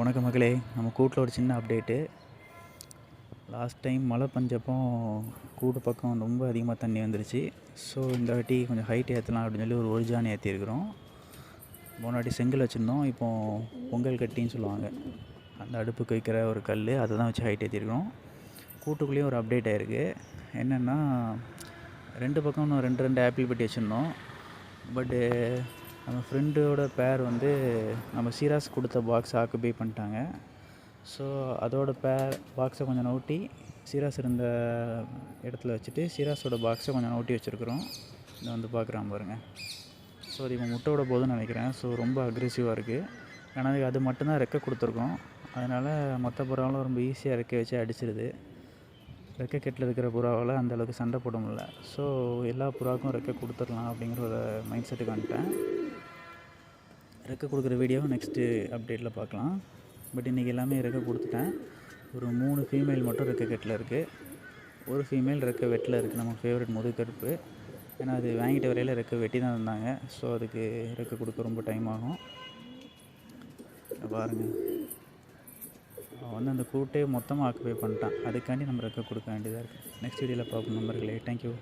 உனக்கு மகளே. நம்ம கூட்டில் ஒரு சின்ன அப்டேட்டு லாஸ்ட் டைம் மழை பஞ்சப்போ கூடு பக்கம் ரொம்ப அதிகமாக தண்ணி வந்துருச்சு. ஸோ இந்த வாட்டி கொஞ்சம் ஹைட் ஏற்றலாம் அப்படின்னு சொல்லி ஒரு ஒரு ஜான் ஏற்றிருக்கிறோம் போன வாட்டி செங்கல் வச்சுருந்தோம். இப்போ பொங்கல் கட்டின்னு சொல்லுவாங்க. அந்த அடுப்புக்கு வைக்கிற ஒரு கல் அதை தான் வச்சு ஹைட் ஏற்றிருக்கிறோம் கூட்டுக்குள்ளேயும் ஒரு அப்டேட் ஆகிருக்கு என்னென்னா ரெண்டு பக்கம் இன்னும் ரெண்டு ரெண்டு ஆப்பிள் பெட்டி வச்சுருந்தோம். பட்டு நம்ம ஃப்ரெண்டோட பேர் வந்து நம்ம சீராஸ் கொடுத்த பாக்ஸ் ஆக்குபை பண்ணிட்டாங்க. ஸோ அதோட பேர் பாக்ஸை கொஞ்சம் நோட்டி சீராஸ் இருந்த இடத்துல வச்சுட்டு சீராஸோட பாக்ஸை கொஞ்சம் நோட்டி வச்சுருக்குறோம். இதை வந்து பார்க்குறான் பாருங்கள் ஸோ அது இப்போ முட்டை விட போதுன்னு நினைக்கிறேன். ஸோ ரொம்ப அக்ரெசிவாக இருக்குது ஏன்னா அது மட்டும்தான் ரெக்க கொடுத்துருக்கோம். அதனால் மற்ற புறாவெலாம் ரொம்ப ஈஸியாக ரெக்க வச்சு அடிச்சிருது. ரெக்க கெட்டில் இருக்கிற புறாவால் அந்த அளவுக்கு சண்டை போட முடியல. ஸோ எல்லா புறாவுக்கும் ரெக்கை கொடுத்துடலாம் அப்படிங்கிற ஒரு மைண்ட் செட்டுக்கு வந்துட்டேன். ரெக்கை கொடுக்குற வீடியோ நெக்ஸ்ட்டு அப்டேட்டில் பார்க்கலாம். பட் இன்றைக்கி எல்லாமே ரெக்கை கொடுத்துட்டேன். ஒரு மூணு ஃபீமேல் மட்டும் ரெக்கை கெட்டில் இருக்குது ஒரு ஃபீமேல் ரெக்கை வெட்டில் இருக்குது நம்ம ஃபேவரட் முதுகெடுப்பு ஏன்னா அது வாங்கிட்ட வரையில் ரெக்கை வெட்டி தான் இருந்தாங்க. ஸோ அதுக்கு ரெக்கை கொடுக்க ரொம்ப டைம் ஆகும். பாருங்கள் அவன் வந்து அந்த கூட்டே மொத்தமாக ஆக்குபை பண்ணிட்டான். அதுக்காண்டி நம்ம ரெக்கை கொடுக்க வேண்டியதாக இருக்குது நெக்ஸ்ட் வீடியோவில் பார்ப்போம் நம்பர்களே தேங்க்யூ